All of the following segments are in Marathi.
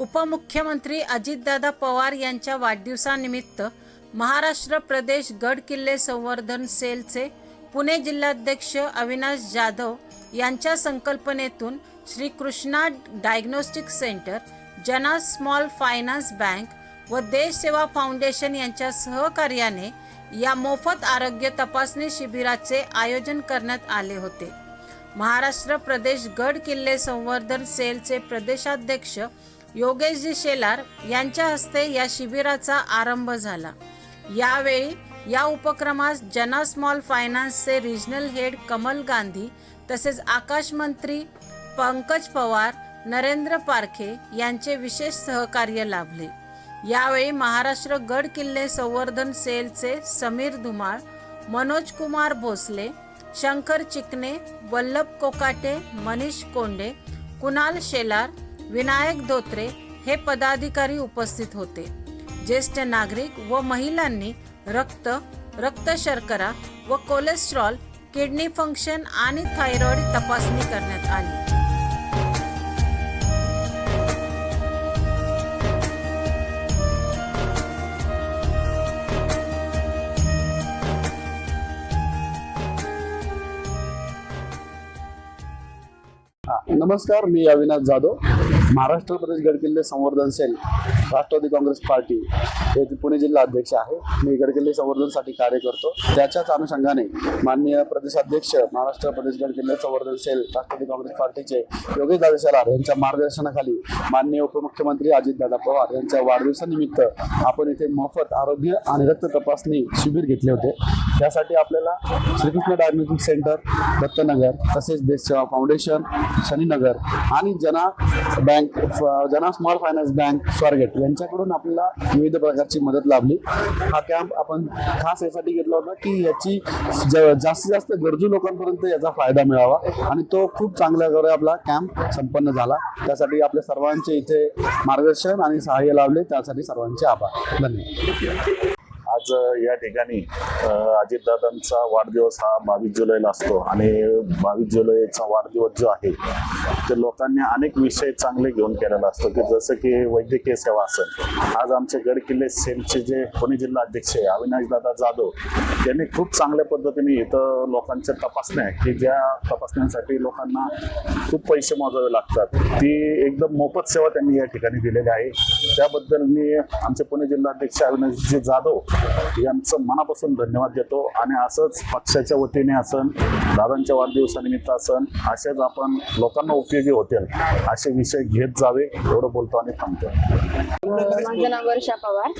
उपमुख्यमंत्री अजितदादा पवार यांच्या वाढदिवसानिमित्त महाराष्ट्र प्रदेश गड किल्ले संवर्धन सेलचे पुणे जिल्हाध्यक्ष अविनाश जाधव यांच्या संकल्पनेतून Shri Krishna diagnostic centre Jana small finance bank व देश सेवा फाउंडेशन यांच्या सहकार्याने या मोफत आरोग्य तपासणी शिबिराचे आयोजन करण्यात आले होते. महाराष्ट्र प्रदेश गड किल्ले संवर्धन सेलचे प्रदेशाध्यक्ष योगेशजी शेलार यांच्या हस्ते या शिबिराचा आरंभ झाला. यावेळी या उपक्रमास जना स्मॉल फायनान्सचे रिजनल हेड कमल गांधी तसेच आकाश मंत्री पंकज पवार नरेंद्र पारखे यांचे विशेष सहकार्य लाभले. यावेळी महाराष्ट्र गड किल्ले संवर्धन सेलचे समीर धुमाळ मनोज कुमार भोसले शंकर चिकणे वल्लभ कोकाटे मनीष कोंडे कुणाल शेलार विनायक धोत्रे हे पदाधिकारी उपस्थित होते. ज्येष्ठ नागरिक व महिलांनी रक्त रक्त शर्करा व कोलेस्ट्रॉल किडनी फंक्शन आणि थायरॉइड तपासणी करण्यात आली. नमस्कार मी अविनाश जाधव. महाराष्ट्र प्रदेश गडकिल्ले संवर्धन सेल राष्ट्रवादी काँग्रेस पार्टी हे पुणे जिल्हा अध्यक्ष आहे. मी गडकिल्ले संवर्धनसाठी कार्य करतो. त्याच्याच अनुषंगाने माननीय प्रदेशाध्यक्ष महाराष्ट्र प्रदेश गडकिल्ले संवर्धन सेल राष्ट्रवादी काँग्रेस पार्टीचे योगेश दादा शेलार यांच्या मार्गदर्शनाखाली माननीय उपमुख्यमंत्री अजितदादा पवार यांच्या वाढदिवसानिमित्त आपण इथे मोफत आरोग्य आणि रक्त तपासणी शिबिर घेतले होते. त्यासाठी आपल्याला श्रीकृष्ण डायग्नोस्टिक सेंटर दत्तनगर तसेच देश सेवा फाउंडेशन शनीनगर आणि जना बँक जना स्मॉल फायनान्स बँक स्वारगेट यांच्याकडून आपल्याला विविध प्रकारची मदत लाभली. हा कॅम्प आपण खास यासाठी घेतला होता की याची ज- जास्तीत जास्त गरजू लोकांपर्यंत याचा फायदा मिळावा आणि तो खूप चांगल्या प्रकारे आपला कॅम्प संपन्न झाला. त्यासाठी आपल्या सर्वांचे इथे मार्गदर्शन आणि सहाय्य लाभले. त्यासाठी सर्वांचे आभार. धन्यवाद. आज या ठिकाणी अजितदादांचा वाढदिवस हा बावीस जुलैला असतो. आणि बावीस जुलैचा वाढदिवस जो आहे ते लोकांनी अनेक विषय चांगले घेऊन केलेला असतो. की जसं की वैद्यकीय सेवा असेल. आज आमचे गड किल्ले सेलचे जे पुणे जिल्हा अध्यक्ष आहे अविनाशदादा जाधव यांनी खूप चांगल्या पद्धतीने इथं लोकांच्या तपासण्या की ज्या तपासण्यांसाठी लोकांना खूप पैसे मोजावे लागतात. ती एकदम मोफत सेवा त्यांनी या ठिकाणी दिलेली आहे. त्याबद्दल मी आमचे पुणे जिल्हा अध्यक्ष अविनाशजी जाधव यांचं मनापासून धन्यवाद देतो. आणि असंच पक्षाच्या वतीने असन दादांच्या वाढदिवसानिमित्त असन असेच आपण लोकांना उपयोगी होतील असे विषय घेत जावे एवढं बोलतो आणि थांबतो. माझं नाव वर्षा पवार.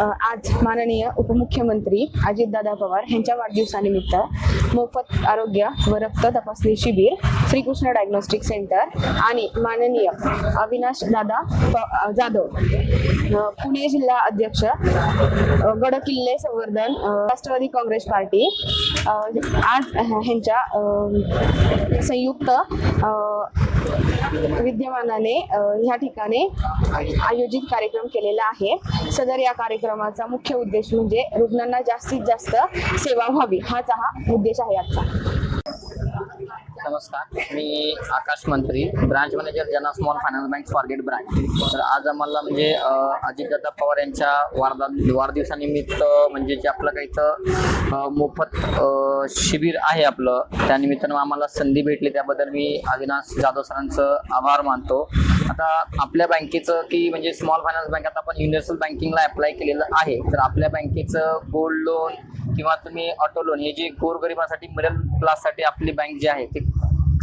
आज माननीय उपमुख्यमंत्री अजितदादा पवार यांच्या वाढदिवसानिमित्त मोफत आरोग्य व रक्त तपासणी शिबिर श्रीकृष्ण डायग्नोस्टिक सेंटर आणि माननीय अविनाश दादा प- जाधव पुणे जिल्हा अध्यक्ष गडकिल्ले संवर्धन राष्ट्रवादी काँग्रेस पार्टी आज ह्यांच्या संयुक्त विद्यमानाने ह्या ठिकाणी आयोजित कार्यक्रम केलेला आहे. सदर या कार्यक्रमाचा मुख्य उद्देश म्हणजे रुग्णांना जास्तीत जास्त सेवा व्हावी. हाच हा उद्देश आहे आजचा. नमस्कार मी Akash Mantri branch manager Jana small finance bank Swargate branch. तर आज आम्हाला म्हणजे अजित अजितदादा पवार यांच्या वारदा वाढदिवसानिमित्त म्हणजे जे आपलं काही इथं मोफत शिबिर आहे आपलं त्यानिमित्तानं आम्हाला संधी भेटली. त्याबद्दल मी अविनाश जाधव सरांचं आभार मानतो. आता आपल्या बँकेचं की म्हणजे स्मॉल फायनान्स बँक आता आपण युनिव्हर्सल बँकिंगला अप्लाय केलेलं आहे. तर आपल्या बँकेचं गोल्ड लोन किंवा तुम्ही ऑटो लोन हे जे गोरगरिबासाठी मिडल क्लाससाठी आपली बँक जी आहे ती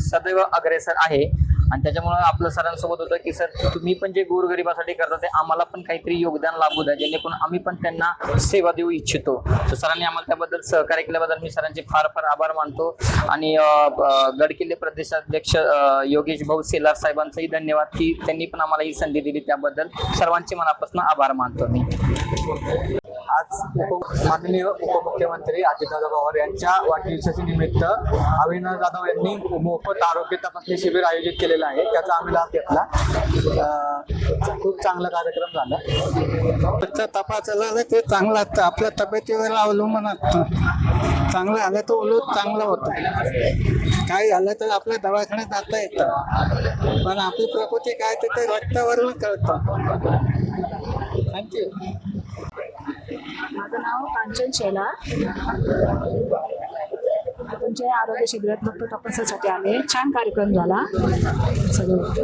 सदैव अग्रेसर आहे. आणि त्याच्यामुळं आपलं सरांसोबत होतं की सर तुम्ही पण जे गोरगरिबासाठी करता ते आम्हाला पण काहीतरी योगदान लाभू द्या. जेणेकरून आम्ही पण त्यांना सेवा देऊ इच्छितो. तर सरांनी आम्हाला त्याबद्दल सहकार्य केल्याबद्दल मी सरांचे फार फार आभार मानतो. आणि गडकिल्ले प्रदेशाध्यक्ष योगेश भाऊ सेलार साहेबांचाही धन्यवाद की त्यांनी पण आम्हाला ही संधी दिली त्याबद्दल. सर्वांचे मनापासून आभार मानतो मी. आज उप माननीय उपमुख्यमंत्री अजितदादा पवार यांच्या वाढदिवसाच्या निमित्त अविनाश जाधव यांनी मोफत आरोग्य तपासणी शिबिर आयोजित केलेलं आहे. त्याचा आम्ही लाभ घेतला. खूप चांगला कार्यक्रम झाला. त्याचा तपासायला आलं ते चांगलं असतं आपल्या तब्येतीवर अवलंबून असतं. चांगलं आलं तर उलट चांगलं होतं. काय झालं तर आपल्या दवाखान्यात जाता येतं. पण आपली प्रकृती काय ते रक्तावरून कळतं. थँक्यू माझं नाव कांचन शेला तुमच्या आरोग्य शिबिरात रक्त तपासासाठी आले. छान कार्यक्रम झाला. सगळं